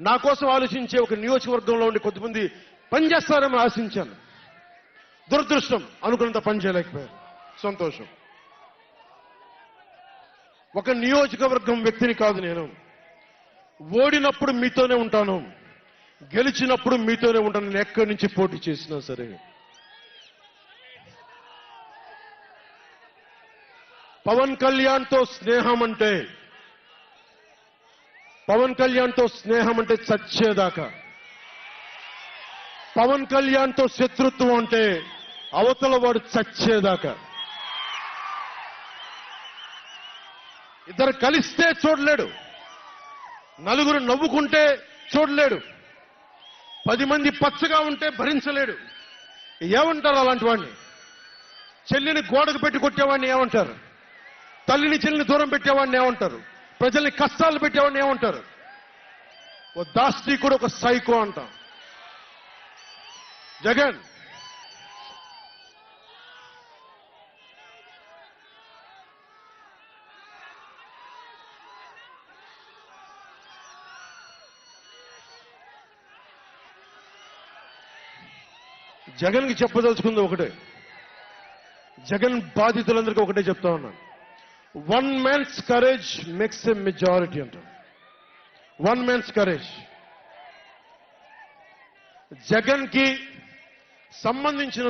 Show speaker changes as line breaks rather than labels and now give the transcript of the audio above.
నా కోసం ఆలోచించే ఒక నియోజకవర్గంలో ఉండి కొద్దిమంది పనిచేస్తారని ఆశించాను. దురదృష్టం అనుకున్నంత పని చేయలేకపోయారు. సంతోషం. ఒక నియోజకవర్గం వ్యక్తిని కాదు నేను. ఓడినప్పుడు మీతోనే ఉంటాను. గెలిచినప్పుడు మీతోనే ఉంటాను. నేను ఎక్కడి నుంచి పోటీ చేసినా సరే. పవన్ కళ్యాణ్తో స్నేహం అంటే పవన్ కళ్యాణ్తో స్నేహం అంటే చచ్చేదాకా. పవన్ కళ్యాణ్తో శత్రుత్వం అంటే అవతల వాడు చచ్చేదాకా. ఇద్దరు కలిస్తే చూడలేడు. నలుగురు నవ్వుకుంటే చూడలేడు. పది మంది పచ్చగా ఉంటే భరించలేడు. ఏమంటారు అలాంటి వాడిని చెల్లిని గోడకు పెట్టి కొట్టేవాడిని ఏమంటారు? తల్లిని చెల్లిని దూరం పెట్టేవాడిని ఏమంటారు? ప్రజల్ని కష్టాలు పెట్టేవాడిని ఏమంటారు? ఓ దాష్టీకుడు ఒక సైకో అంటాం. జగన్ జగన్కి చెప్పదలుచుకుంది ఒకటే. జగన్ బాధితులందరికీ ఒకటే చెప్తా ఉన్నాను. One man's courage makes a majority అంటారు వన్ మ్యాన్స్ కరేజ్ జగన్కి సంబంధించిన